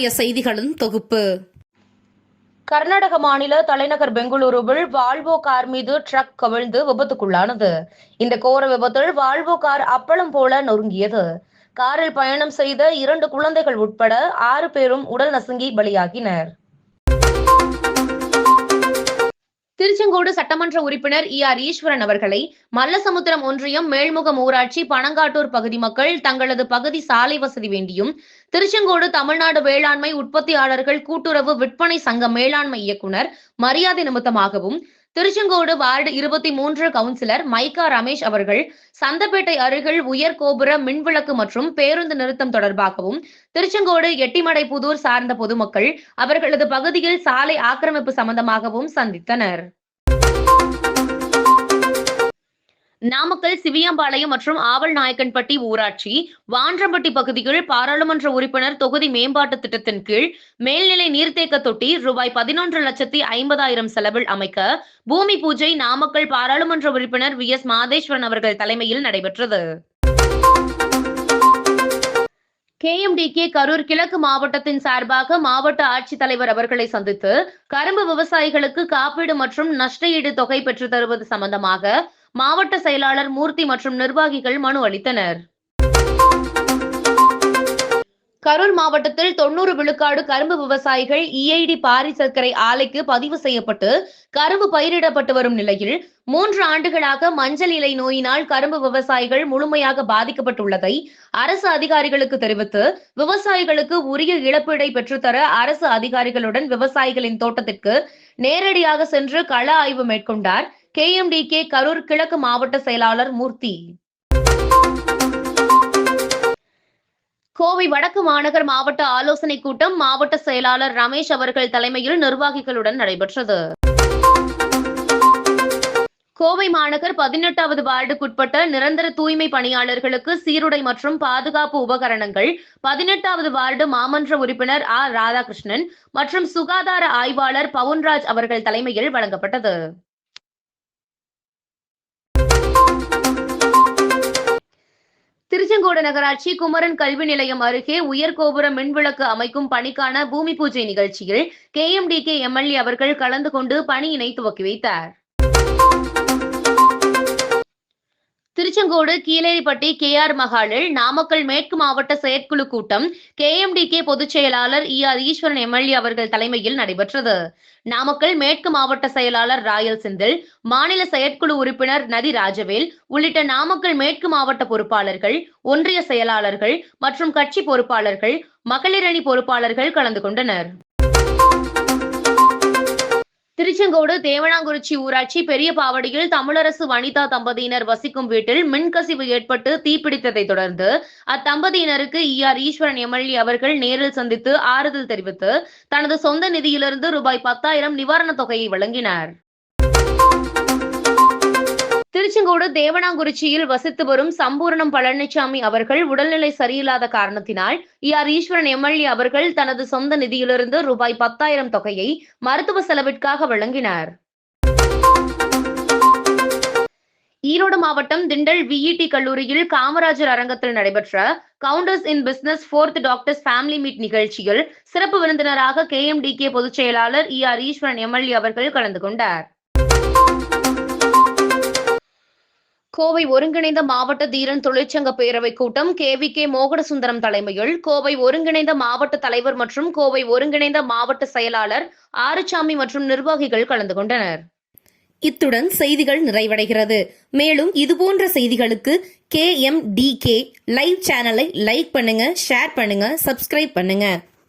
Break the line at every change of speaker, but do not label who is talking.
இன்றைய செய்திகளின் தொகுப்பு.
கர்நாடக மாநில தலைநகர் பெங்களூருவில் வால்வோ கார் மீது ட்ரக் கவிழ்ந்து விபத்துக்குள்ளானது. இந்த கோர விபத்தில் வால்வோ கார் அப்பளம் போல நொறுங்கியது. காரில் பயணம் செய்த இரண்டு குழந்தைகள் உட்பட ஆறு பேரும் உடல் நசுங்கி பலியாகினர். திருச்செங்கோடு சட்டமன்ற உறுப்பினர் இ ஆர் ஈஸ்வரன் அவர்களை மல்லசமுத்திரம் ஒன்றியம் மேல்முகம் ஊராட்சி பனங்காட்டூர் பகுதி மக்கள் தங்களது பகுதி சாலை வசதி வேண்டியும் திருச்செங்கோடு தமிழ்நாடு வேளாண்மை உற்பத்தியாளர்கள் கூட்டுறவு விற்பனை சங்க மேலாண்மை இயக்குனர் மரியாதை நிமித்தமாகவும் திருச்செங்கோடு வார்டு இருபத்தி மூன்று கவுன்சிலர் மைகா ரமேஷ் அவர்கள் சந்தப்பேட்டை அருகில் உயர் கோபுர மின்விளக்கு மற்றும் பேருந்து நிறுத்தம் தொடர்பாகவும் திருச்செங்கோடு எட்டிமடை புதூர் சார்ந்த பொதுமக்கள் அவர்களது பகுதியில் சாலை ஆக்கிரமிப்பு சம்பந்தமாகவும் சந்தித்தனர். நாமக்கல் சிவியம்பாளையம் மற்றும் ஆவல் நாயக்கன்பட்டி ஊராட்சி வான்றம்பட்டி பகுதியில் பாராளுமன்ற உறுப்பினர் தொகுதி மேம்பாட்டு திட்டத்தின் கீழ் மேல்நிலை நீர்த்தேக்க தொட்டி ரூபாய் பதினொன்று லட்சத்தி ஐம்பதாயிரம் செலவில் அமைக்க பூமி பூஜை நாமக்கல் பாராளுமன்ற உறுப்பினர் வி. எஸ். மாதேஸ்வரன் அவர்கள் தலைமையில் நடைபெற்றது. கேஎம்டிகே கரூர் கிழக்கு மாவட்டத்தின் சார்பாக மாவட்ட ஆட்சித்தலைவர் அவர்களை சந்தித்து கரும்பு விவசாயிகளுக்கு காப்பீடு மற்றும் நஷ்டஈடு தொகை பெற்றுத் தருவது சம்பந்தமாக மாவட்ட செயலாளர் மூர்த்தி மற்றும் நிர்வாகிகள் மனு அளித்தனர். கரூர் மாவட்டத்தில் தொண்ணூறு விழுக்காடு கரும்பு விவசாயிகள் இஐடி பாரி சர்க்கரை ஆலைக்கு பதிவு செய்யப்பட்டு கரும்பு பயிரிடப்பட்டு வரும் நிலையில் மூன்று ஆண்டுகளாக மஞ்சள் இலை நோயினால் கரும்பு விவசாயிகள் முழுமையாக பாதிக்கப்பட்டுள்ளதை அரசு அதிகாரிகளுக்கு தெரிவித்து விவசாயிகளுக்கு உரிய இழப்பீடை பெற்றுத்தர அரசு அதிகாரிகளுடன் விவசாயிகளின் தோட்டத்திற்கு நேரடியாக சென்று கள ஆய்வு மேற்கொண்டார் கேஎம்டிகே கரூர் கிழக்கு மாவட்ட செயலாளர் மூர்த்தி. கோவை வடக்கு மாநகர் மாவட்ட ஆலோசனை கூட்டம் மாவட்ட செயலாளர் ரமேஷ் அவர்கள் தலைமையில் நிர்வாகிகளுடன் நடைபெற்றது. கோவை மாநகர் பதினெட்டாவது வார்டுக்குட்பட்ட நிரந்தர தூய்மை பணியாளர்களுக்கு சீருடை மற்றும் பாதுகாப்பு உபகரணங்கள் பதினெட்டாவது வார்டு மாமன்ற உறுப்பினர் ஆர். ராதாகிருஷ்ணன் மற்றும் சுகாதார ஆய்வாளர் பவுன்ராஜ் அவர்கள் தலைமையில் வழங்கப்பட்டது. திருச்செங்கோடு நகராட்சி குமரன் கல்வி நிலையம் அருகே உயர்கோபுர மின்விளக்கு அமைக்கும் பணிக்கான பூமி பூஜை நிகழ்ச்சியில் K M D K MLA அவர்கள் கலந்து கொண்டு பணியினை துவக்கி வைத்தார். திருச்செங்கோடு கீழேரிப்பட்டி கே ஆர் மகாலில் நாமக்கல் மேற்கு மாவட்ட செயற்குழு கூட்டம் கே எம் டி கே பொதுச் செயலாளர் இ ஆர் ஈஸ்வரன் எம்எல்ஏ அவர்கள் தலைமையில் நடைபெற்றது. நாமக்கல் மேற்கு மாவட்ட செயலாளர் ராயல் செந்தில் மாநில செயற்குழு உறுப்பினர் நதி ராஜவேல் உள்ளிட்ட நாமக்கல் மேற்கு மாவட்ட பொறுப்பாளர்கள் ஒன்றிய செயலாளர்கள் மற்றும் கட்சி பொறுப்பாளர்கள் மகளிரணி பொறுப்பாளர்கள் கலந்து கொண்டனர். திருச்செங்கோடு தேவனாங்குறிச்சி ஊராட்சி பெரிய பாவடியில் தமிழரசு வனிதா தம்பதியினர் வசிக்கும் வீட்டில் மின்கசிவு ஏற்பட்டு தீப்பிடித்ததை தொடர்ந்து அத்தம்பதியினருக்கு இ ஆர் ஈஸ்வரன் எம்எல்ஏ அவர்கள் நேரில் சந்தித்து ஆறுதல் தெரிவித்து தனது சொந்த நிதியிலிருந்து ரூபாய் பத்தாயிரம் நிவாரணத் தொகையை வழங்கினார். திருச்செங்கோடு தேவனாங்குறிச்சியில் வசித்து வரும் சம்பூரணம் பழனிசாமி அவர்கள் உடல்நிலை சரியில்லாத காரணத்தினால் இ ஆர் ஈஸ்வரன் எம்எல்ஏ அவர்கள் தனது சொந்த நிதியிலிருந்து ரூபாய் பத்தாயிரம் தொகையை மருத்துவ செலவிற்காக வழங்கினார். ஈரோடு மாவட்டம் திண்டல் விஇடி கல்லூரியில் காமராஜர் அரங்கத்தில் நடைபெற்ற Gounders in business fourth doctors family meet நிகழ்ச்சியில் சிறப்பு விருந்தினராக கே எம்டி பொதுச் செயலாளர் இ ஆர் ஈஸ்வரன் எம்எல்ஏ அவர்கள் கலந்து கொண்டார். கோவை ஒருங்கிணைந்த மாவட்ட தீரன் தொழிற்சங்க பேரவை கூட்டம் கேவிகே மோகனசுந்தரம் தலைமையில் கோவை ஒருங்கிணைந்த மாவட்ட தலைவர் மற்றும் கோவை ஒருங்கிணைந்த மாவட்ட செயலாளர் ஆறுசாமி மற்றும் நிர்வாகிகள் கலந்து கொண்டனர்.
இத்துடன் செய்திகள் நிறைவடைகிறது. மேலும் இதுபோன்ற செய்திகளுக்கு K. M. D. K. Live சேனலை லைக் பண்ணுங்க ஷேர் பண்ணுங்க சப்ஸ்கிரைப் பண்ணுங்க.